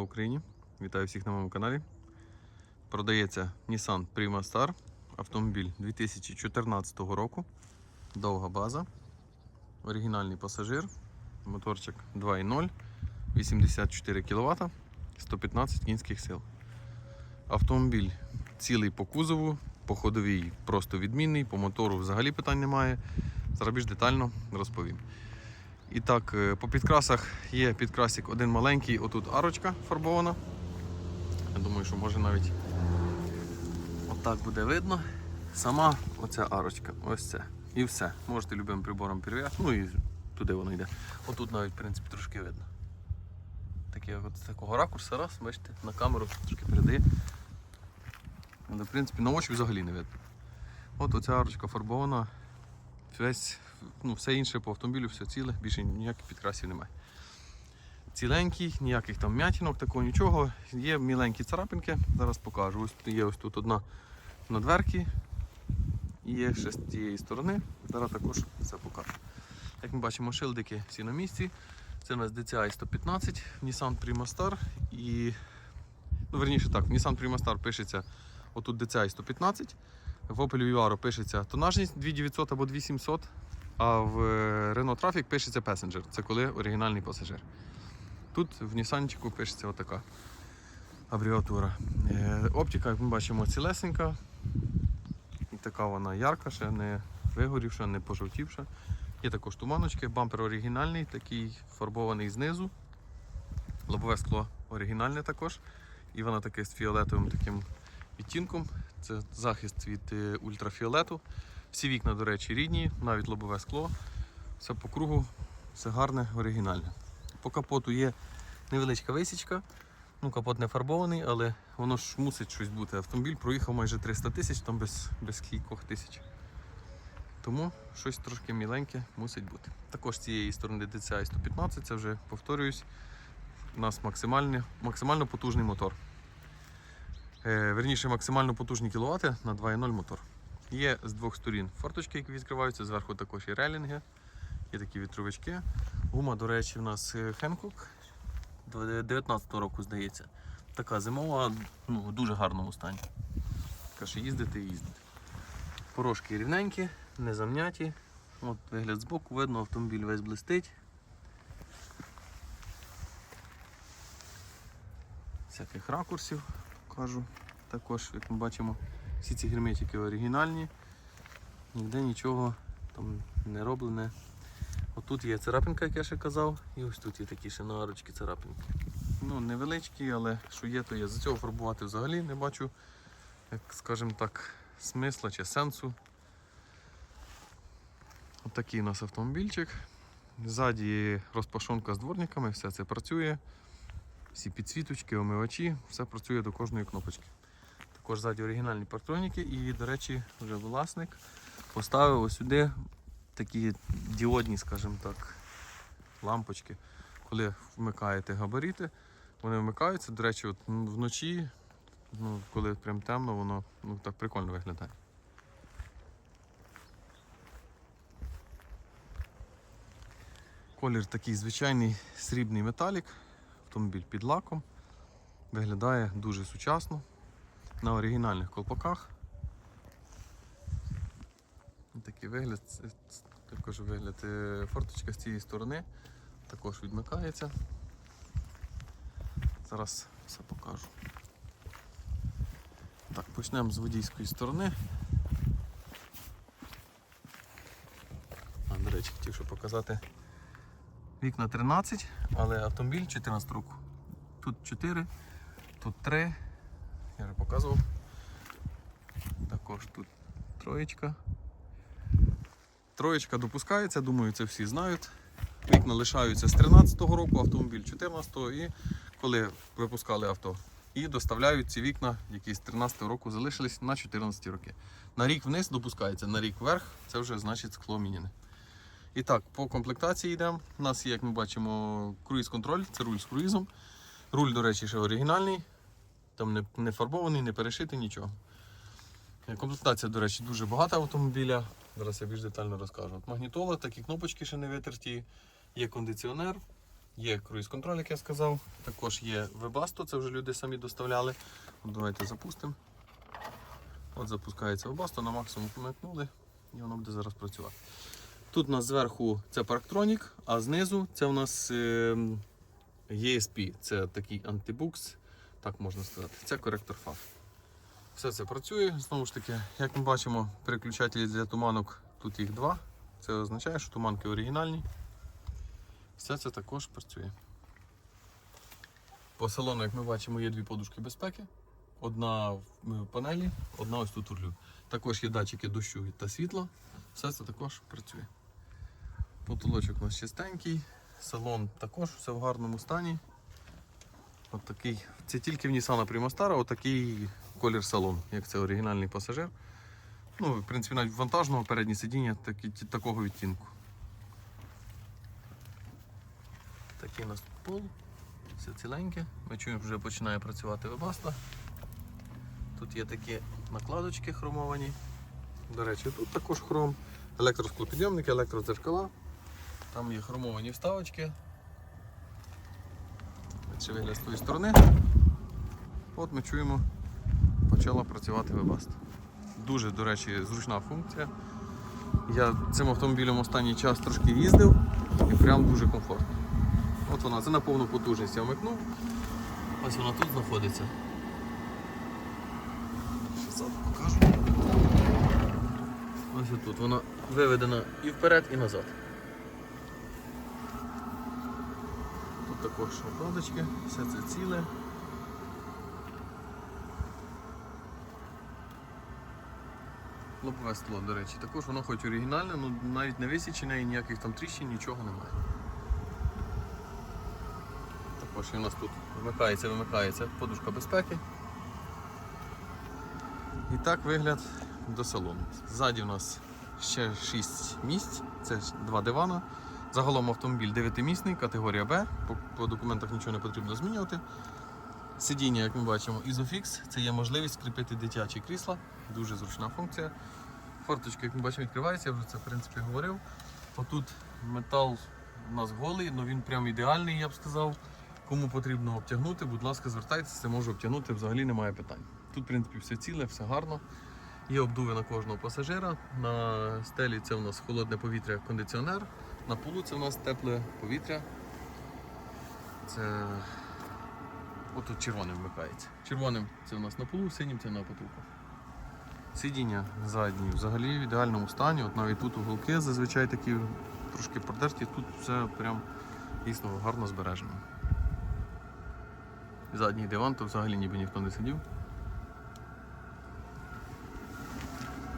Україні. Вітаю всіх на моєму каналі. Продається Nissan Prima Star. Автомобіль 2014 року. Довга база. Оригінальний пасажир. Моторчик 2.0, 84 кВт, 115 кінських сил. Автомобіль цілий по кузову, по ходовій просто відмінний, по мотору взагалі питань немає. Зараз більш детально розповім. І так, е, по підкрасах є підкрасик один маленький, отут арочка фарбована. Я думаю, що може навіть отак буде видно. Сама оця арочка, ось це. І все. Можете любим прибором перевіряти. Ну і туди воно йде. Отут навіть, в принципі, трошки видно. Таке, от такого ракурсу, раз, бачите, на камеру трошки передає. Але, в принципі, на очі взагалі не видно. От оця арочка фарбована. Весь, ну, все інше по автомобілю, все ціле, більше ніяких підкрасів немає. Ціленький, ніяких там м'ятінок, такого нічого. Є міленькі царапинки, зараз покажу. Ось є ось тут одна на дверці, є ще з тієї сторони. Зараз також все покажу. Як ми бачимо, шилдики всі на місці. Це у нас DCI 115, Nissan Prima Star і. Ну, верніше так, в Nissan Prima Star пишеться отут DCI 115. В Opel Vivaro пишеться тонажність 2900 або 2700, а в е, Renault Traffic пишеться Passenger. Це коли оригінальний пасажир. Тут в Нісанчику пишеться отака абревіатура. Е, Оптика, як ми бачимо, цілесенька. І така вона ярка, ще не вигорівша, не пожовтівша. Є також туманочки, бампер оригінальний, такий фарбований знизу. Лобове скло оригінальне також. І вона таке з фіолетовим таким відтінком. Це захист від е, ультрафіолету. Всі вікна, до речі, рідні, навіть лобове скло. Все по кругу, все гарне, оригінальне. По капоту є невеличка висічка. Ну, капот не фарбований, але воно ж мусить щось бути. Автомобіль проїхав майже 300 тисяч, там без, без кількох тисяч. Тому щось трошки міленьке мусить бути. Також з цієї сторони DCI 115, це вже повторююсь, у нас максимально потужний мотор. Е, верніше, максимально потужні кіловати на 2.0 мотор. Є з двох сторін форточки, які відкриваються, зверху також є релінги, є такі вітровички. Гума, до речі, у нас е, Hankook 19 року, здається. Така зимова, ну, в дуже гарному стані. Каже, їздити і їздити. Порожки рівненькі, не замняті. От вигляд збоку, видно, автомобіль весь блистить. Всяких ракурсів кажу. Також, як ми бачимо, всі ці герметики оригінальні, ніде нічого там не роблене. Отут є царапинка, як я ще казав, і ось тут є такі ще на арочки царапинки. Ну, невеличкі, але що є, то є. За цього фарбувати взагалі не бачу, як скажімо так, смисла чи сенсу. От такий у нас автомобільчик. Ззаді розпашонка з дворниками, все це працює. Всі підсвіточки, омивачі, все працює до кожної кнопочки. Також ззаді оригінальні партроніки і, до речі, вже власник поставив ось сюди такі діодні, скажімо так, лампочки. Коли вмикаєте габарити, вони вмикаються. До речі, от вночі, ну, коли прям темно, воно ну, так прикольно виглядає. Колір такий звичайний срібний металік, автомобіль під лаком. Виглядає дуже сучасно. На оригінальних колпаках. Такий вигляд, також вигляд е, форточка з цієї сторони, також відмикається. Зараз все покажу. Так, почнемо з водійської сторони. А, до речі, хотів ще показати вікна 13, але автомобіль 14 року. Тут 4, тут 3. Показував. Також тут троєчка. Троєчка допускається, думаю, це всі знають. Вікна лишаються з 13-го року, автомобіль 14-го і коли випускали авто. І доставляють ці вікна, які з 13-го року залишились на 14 роки. На рік вниз допускається, на рік вверх це вже значить скло міняне. І так, по комплектації йдемо. У нас є, як ми бачимо, круїз-контроль, це руль з круїзом. Руль, до речі, ще оригінальний. Там не, не фарбований, не перешитий, нічого. Е, Комплектація, до речі, дуже багата автомобіля. Зараз я більш детально розкажу. От магнітола, такі кнопочки ще не витерті, є кондиціонер, Є круїз-контроль, як я сказав. Також є Webasto, це вже люди самі доставляли. От давайте запустимо. От запускається Webasto, на максимум помикнули і воно буде зараз працювати. Тут у нас зверху це Parktronic, а знизу це у нас ем, ESP, це такий антибукс, так можна сказати. Це коректор фар. Все це працює. Знову ж таки, як ми бачимо, переключателі для туманок тут їх два. Це означає, що туманки оригінальні. Все це також працює. По салону, як ми бачимо, є дві подушки безпеки. Одна в в панелі, одна ось тут у рулю. Також є датчики дощу та світла. Все це також працює. Потолочок у нас чистенький, салон також все в гарному стані. От такий. Це тільки в Nissan Primastara отакий колір салону, як це оригінальний пасажир. Ну, в принципі, навіть вантажного переднє сидіння такі, ті- такого відтінку. Такий у нас пол, все ціленьке. Ми чуємо, вже починає працювати вебаста. Тут є такі накладочки хромовані. До речі, тут також хром. Електросклопідйомники, електродзеркала. Там є хромовані вставочки. Ще вигляд з тої сторони. От ми чуємо, почала працювати вебаста. Дуже, до речі, зручна функція. Я цим автомобілем останній час трошки їздив і прям дуже комфортно. От вона, це на повну потужність я вмикнув. Ось вона тут знаходиться. Ще покажу. Ось тут вона виведена і вперед, і назад. Тут також накладочки, все це ціле. Лобове скло, до речі, також воно хоч оригінальне, але навіть не висічене і ніяких там тріщин, нічого немає. Також і у нас тут вмикається, вимикається подушка безпеки. І так вигляд до салону. Ззаді у нас ще 6 місць, це два дивана. Загалом автомобіль 9-місний, категорія Б. По, по документах нічого не потрібно змінювати. Сидіння, як ми бачимо, Isofix. Це є можливість скріпити дитячі крісла. Дуже зручна функція. Форточка, як ми бачимо, відкривається, я вже це в принципі говорив. Отут метал у нас голий, але він прям ідеальний, я б сказав. Кому потрібно обтягнути, будь ласка, звертайтеся, це можу обтягнути, взагалі немає питань. Тут, в принципі, все ціле, все гарно. Є обдуви на кожного пасажира. На стелі це у нас холодне повітря, кондиціонер. На полу це у нас тепле повітря. Це отут червоним вмикається. Червоним це у нас на полу, синім це на потолку. Сидіння задні взагалі в ідеальному стані. От навіть тут уголки зазвичай такі трошки продерті, тут все прям дійсно гарно збережено. Задній диван, то взагалі ніби ніхто не сидів.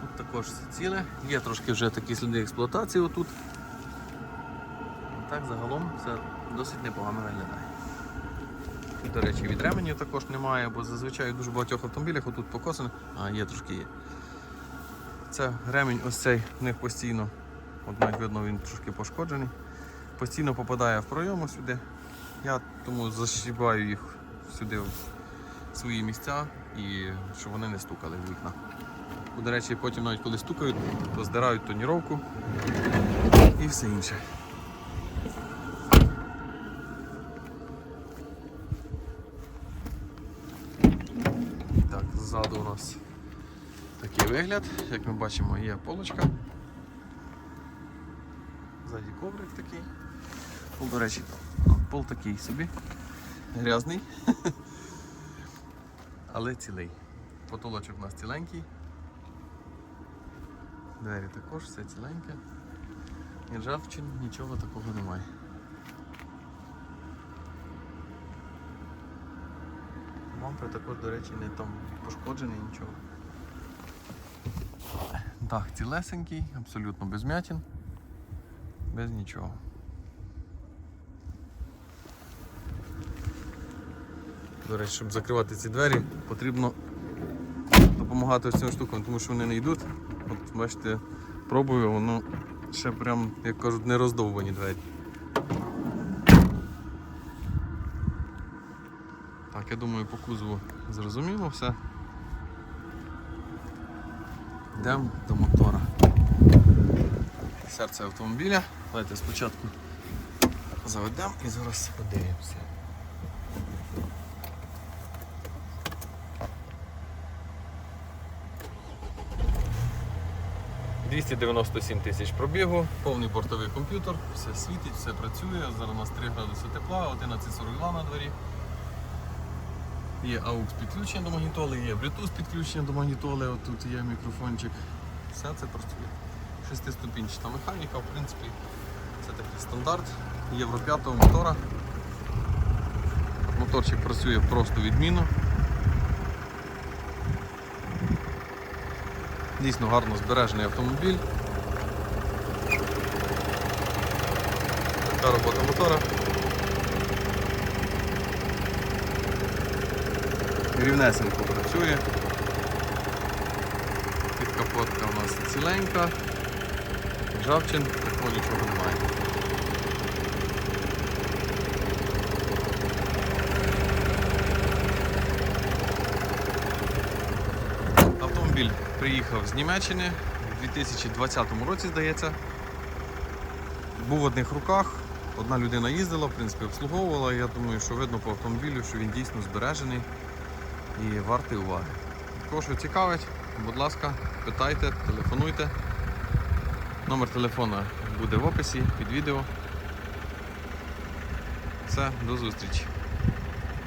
Тут також все ціле. Є трошки вже такі сліди експлуатації отут. Так загалом все досить непогано виглядає. І, до речі, від ременів також немає, бо зазвичай в дуже багатьох автомобілях отут покосано, а є трошки є. Це ремінь ось цей в них постійно, от навіть видно, він трошки пошкоджений. Постійно попадає в пройому сюди. Я тому защібаю їх сюди в свої місця і щоб вони не стукали в вікна. До речі, потім навіть коли стукають, то здирають тоніровку і все інше. Нас такий вигляд. Як ми бачимо, є полочка. Ззаді коврик такий. Пол, до речі, пол такий собі. Грязний. Але цілий. Потолочок у нас ціленький. Двері також, все ціленьке. Ржавчин, нічого такого немає. Бампер також, до речі, не там пошкоджений, нічого. Дах цілесенький, абсолютно без м'ятін, без нічого. До речі, щоб закривати ці двері, потрібно допомагати ось цим штукам, тому що вони не йдуть. От бачите, пробую, воно ще прям, як кажуть, не роздовбані двері. Так, я думаю, по кузову зрозуміло все. Йдемо до мотора. Серце автомобіля. Давайте спочатку Заведемо і зараз подивимося. «297 тисяч пробігу, повний бортовий комп'ютер, все світить, все працює. Зараз у нас 3 градуси тепла, 11.42 на дворі. Є AUX підключення до магнітоли, є Bluetooth підключення до магнітоли, от тут є мікрофончик. Все це працює. Шестиступінчата механіка, в принципі, це такий стандарт Євро 5 мотора. Моторчик працює просто відмінно. Дійсно гарно збережений автомобіль. Така робота мотора. Рівнесенько працює. Підкапотка у нас ціленька. Жавчин, такого нічого немає. Автомобіль приїхав з Німеччини у 2020 році, здається. Був в одних руках. Одна людина їздила, в принципі, обслуговувала. Я думаю, що видно по автомобілю, що він дійсно збережений і вартий уваги. Кого що цікавить, будь ласка, питайте, телефонуйте. Номер телефона буде в описі під відео. Все, до зустрічі.